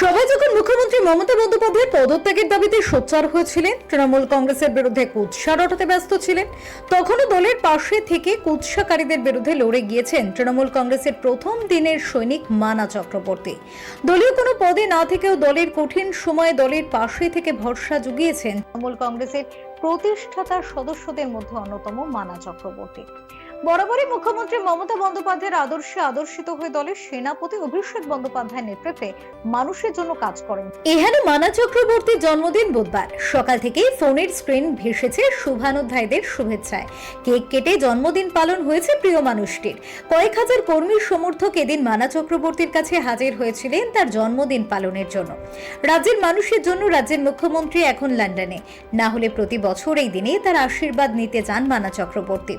সবাই যখন মুখ্যমন্ত্রী মমতা বন্দ্যোপাধ্যায়ের পদত্যাগের দাবিতে সোচ্চার হয়েছিলেন, তৃণমূল কংগ্রেসের বিরুদ্ধে কুৎসা রটাতে ব্যস্ত ছিলেন, তখনও দলের পাশে থেকে কুৎসাকারীদের বিরুদ্ধে লড়ে গিয়েছেন তৃণমূল কংগ্রেসের প্রথম দিনের সৈনিক মানা চক্রবর্তী। দলীয় কোনো পদে না থেকেও দলের কঠিন সময়ে দলের পাশে থেকে ভরসা জুগিয়েছেন তৃণমূল কংগ্রেসের প্রতিষ্ঠাতা সদস্যদের মধ্যে অন্যতম মানা চক্রবর্তী। বরাবরই মুখ্যমন্ত্রী মমতা বন্দ্যোপাধ্যায়ের আদর্শে আদর্শিত হয়ে দলের সেনাপতি অভিষেক বন্দ্যোপাধ্যায়ের নেতৃত্বে মানুষের জন্য কাজ করেন। এখানে মানা চক্রবর্তীর জন্মদিন বুধবার। সকাল থেকেই ফোনের স্ক্রিন ভেসেছে শুভানুধ্যায়ীদের শুভেচ্ছায়। কেক কেটে জন্মদিন পালন হয়েছে প্রিয় মানুষটির। কয়েক হাজার কর্মী সমর্থক এদিন মানা চক্রবর্তীর কাছে হাজির হয়েছিলেন তার জন্মদিন পালনের জন্য। রাজ্যের মানুষের জন্য রাজ্যের মুখ্যমন্ত্রী এখন লন্ডনে। না হলে প্রতি বছর এই দিনে তার আশীর্বাদ নিতে যান মানা চক্রবর্তী।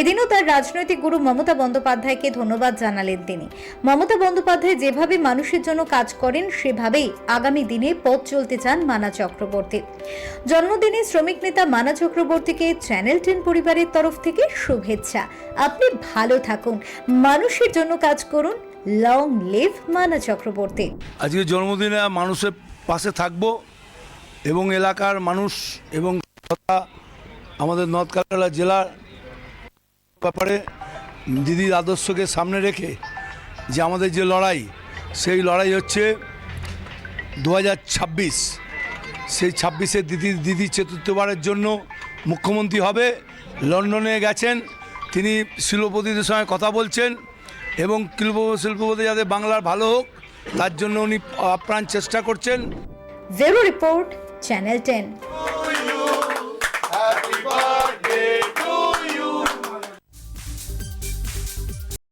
এদিনও তার রাজনৈতিক গুরু মমতা বন্দ্যোপাধ্যায়কে ধন্যবাদ জানালেন তিনি। মমতা বন্দ্যোপাধ্যায় যেভাবে মানুষের জন্য কাজ করেন, সেভাবেই আগামী দিনে পথ চলতে চান মানা চক্রবর্তী। জন্মদিনে শ্রমিক নেতা মানা চক্রবর্তীকে চ্যানেল টেন পরিবারের তরফ থেকে শুভেচ্ছা। আপনি ভালো থাকুন। মানুষের জন্য কাজ করুন। লং লিভ মানা চক্রবর্তী। আজকে জন্মদিনে মানুষের পাশে থাকব এবং এলাকার মানুষ এবং আমাদের নর্থ কালালা জেলার ব্যাপারে দিদির আদর্শকে সামনে রেখে যে আমাদের যে লড়াই, সেই লড়াই হচ্ছে দু হাজার ছাব্বিশ। সেই ছাব্বিশে দিদি দিদি চতুর্থবারের জন্য মুখ্যমন্ত্রী হবে। লন্ডনে গেছেন, তিনি শিল্পপতিদের সঙ্গে কথা বলছেন এবং শিল্প, শিল্পপতি যাতে বাংলার ভালো হোক, তার জন্য উনি আপ্রাণ চেষ্টা করছেন। Zero report channel ten